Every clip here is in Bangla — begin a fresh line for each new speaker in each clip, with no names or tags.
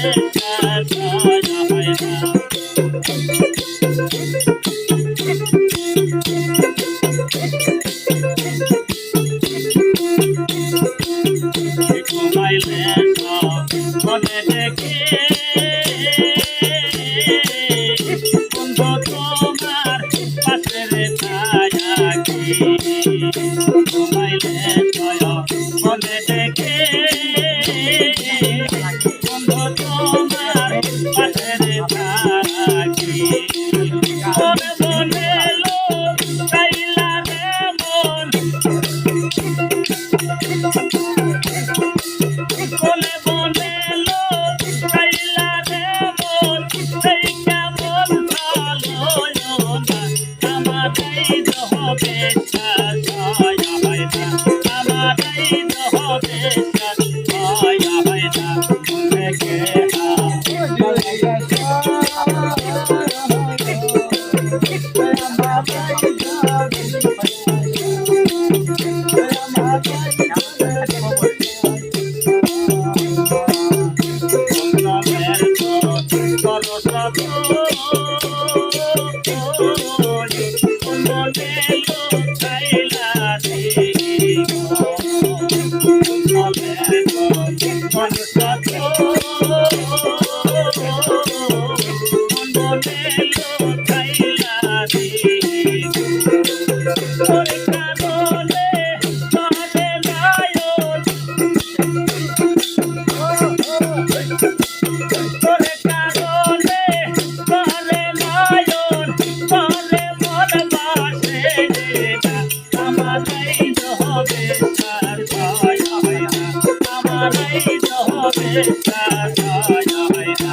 Yeah. One is not হবে তার ভয় হয় না আমার এই হবে তার ভয় হয় না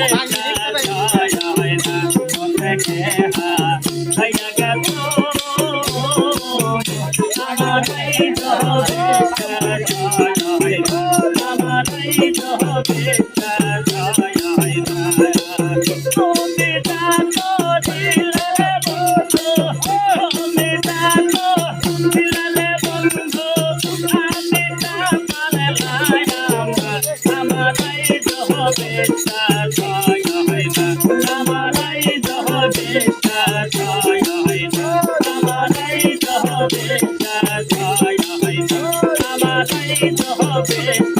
I'm পালিত হবে